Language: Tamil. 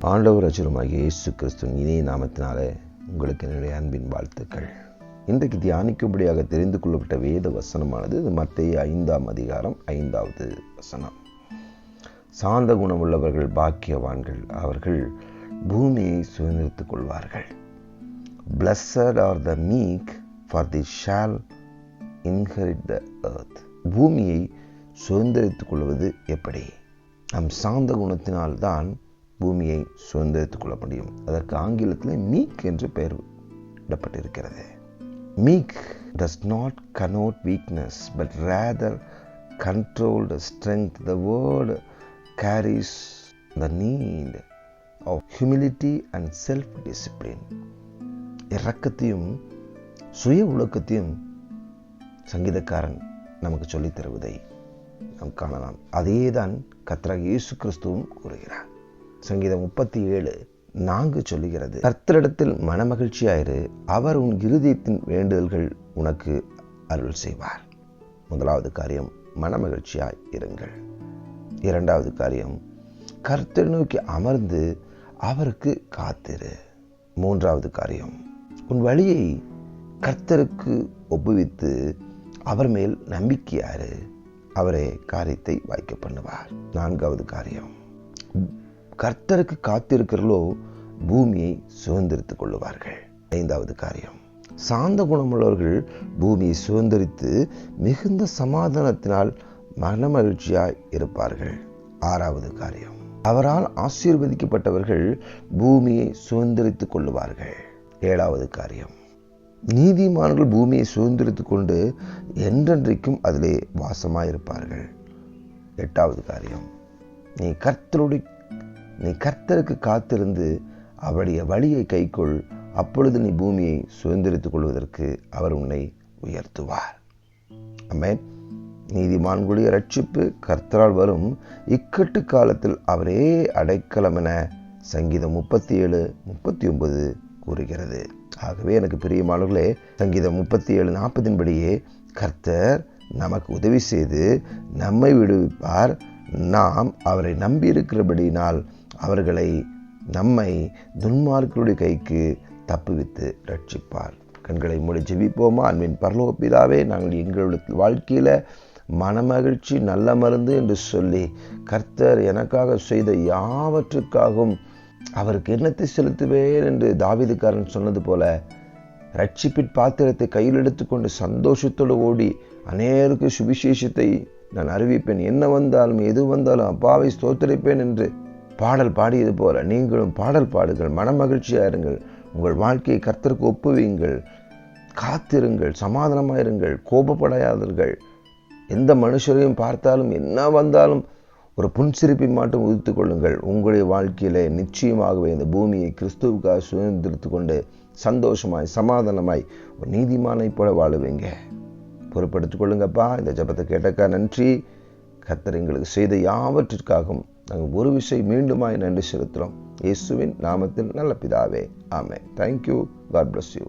ஆண்டவர் அச்சுரமாகிய இயேசு கிறிஸ்துவின் இணைய நாமத்தினாலே உங்களுக்கு என்னுடைய அன்பின் வாழ்த்துக்கள். இன்றைக்கு தியானிக்கும்படியாக தெரிந்து கொள்ளப்பட்ட வேத வசனமானது மத்திய ஐந்தாம் அதிகாரம் ஐந்தாவது வசனம். சாந்த குணமுள்ளவர்கள் பாக்கியவான்கள் அவர்கள் பூமியை சுதந்திரித்துக் கொள்வார்கள். Blessed are the meek for they shall inherit the earth பூமியை சுதந்திரித்துக் கொள்வது எப்படி? நம் சாந்த குணத்தினால் தான் பூமியை சுதந்திரத்துக் கொள்ள முடியும். அதற்கு ஆங்கிலத்தில் மீக் என்று பெயர் இடப்பட்டிருக்கிறது. Meek does not connote weakness but rather controlled strength the word carries the need of humility and self discipline இறக்கத்தையும் சுய ஒழுக்கத்தையும் சங்கீதக்காரன் நமக்கு சொல்லித் தருவதை நாம் காணலாம். அதே தான் கத்ராக இயேசு கிறிஸ்துவும் கூறுகிறார். சங்கீதம் முப்பத்தி ஏழு நான்கு சொல்லுகிறது கர்த்தரிடத்தில் மனமகிழ்ச்சியாயிரு அவர் உன் இருதயத்தின் வேண்டுதல்கள் உனக்கு அருள் செய்வார். முதலாவது காரியம் மனமகிழ்ச்சியாய் இருங்கள். இரண்டாவது காரியம் கர்த்தர் நோக்கி அமர்ந்து அவருக்கு காத்திரு. மூன்றாவது காரியம் உன் வழியை கர்த்தருக்கு ஒப்புவித்து அவர் மேல் நம்பிக்கையாரு அவரே காரியத்தை வாய்க்க பண்ணுவார். நான்காவது காரியம் கர்த்தருக்கு காத்திருக்கிறளோ பூமியை சுதந்திரித்துக் கொள்ளுவார்கள். ஐந்தாவது காரியம். சாந்த குணமுள்ளவர்கள் பூமியை சுதந்திரித்து மிகுந்த சமாதானத்தினால் மனமகிழ்ச்சியாய் இருப்பார்கள். ஆறாவது காரியம். அவரால் ஆசீர்வதிக்கப்பட்டவர்கள் பூமியை சுதந்திரித்துக் கொள்ளுவார்கள். ஏழாவது காரியம். நீதிமான்கள் பூமியை சுதந்திரித்துக் கொண்டு என்றென்றைக்கும் அதிலே வாசமாயிருப்பார்கள். எட்டாவது காரியம். நீ கர்த்தருடைய நீ கர்த்தருக்கு காத்திருந்து அவருடைய வழியை கைக்கொள். அப்பொழுது நீ பூமியை சுதந்திரித்துக் கொள்வதற்கு அவர் உன்னை உயர்த்துவார். அம்மேன் நீதிமான்களுடைய ரட்சிப்பு கர்த்தரால் வரும் இக்கட்டு காலத்தில் அவரே அடைக்கலம் என சங்கீதம் முப்பத்தி ஏழு முப்பத்தி ஒன்பது கூறுகிறது. ஆகவே எனக்கு பிரியமானவர்களே சங்கீதம் முப்பத்தி ஏழு நாற்பதின்படியே கர்த்தர் நமக்கு உதவி செய்து நம்மை விடுவிப்பார். நாம் அவரை நம்பியிருக்கிறபடியினால் அவர்களை நம்மை துன்மார்க்கருடைய கைக்கு தப்புவித்து ரட்சிப்பார் கண்களை மூடி ஜெபிப்போமா? அன்பின் பரலோப்பிதாவே நாங்கள் எங்களுடைய வாழ்க்கையில் மனமகிழ்ச்சி நல்ல மருந்து என்று சொல்லி கர்த்தர் எனக்காக செய்த யாவற்றுக்காகவும் அவருக்கு என்னத்தை செலுத்துவேன் என்று தாவிதுக்காரன் சொன்னது போல ரட்சிப்பின் பாத்திரத்தை கையில் எடுத்துக்கொண்டு சந்தோஷத்தோடு ஓடி அநேருக்கு சுவிசேஷத்தை நான் அறிவிப்பேன். என்ன வந்தாலும் எது வந்தாலும் அப்பாவை ஸ்தோத்தரிப்பேன் என்று பாடல் பாடியது போல நீங்களும் பாடல் பாடுங்கள். மனமகிழ்ச்சியாக இருங்கள். உங்கள் வாழ்க்கையை கர்த்தருக்கு ஒப்புவீங்கள் காத்திருங்கள். சமாதானமாயிருங்கள். கோபப்படையாதீர்கள் எந்த மனுஷரையும் பார்த்தாலும் என்ன வந்தாலும் ஒரு புன்சிரிப்பை மட்டும் உதித்து கொள்ளுங்கள். உங்களுடைய வாழ்க்கையிலே நிச்சயமாகவே இந்த பூமியை கிறிஸ்துவுக்காக சுதந்திரித்து கொண்டு சந்தோஷமாய் சமாதானமாய் ஒரு நீதிமானை போல வாழுவீங்க. பொறுப்படுத்திக் கொள்ளுங்கப்பா. இந்த ஜபத்தை கேட்டக்கா நன்றி. கத்தர் எங்களுக்கு செய்த யாவற்றிற்காகவும் நாங்கள் ஒரு விஷயம் மீண்டுமாய் நன்றி செலுத்துகிறோம். இயேசுவின் நாமத்தில் நல்ல பிதாவே. ஆமே தேங்க்யூ காட் பிளஸ் யூ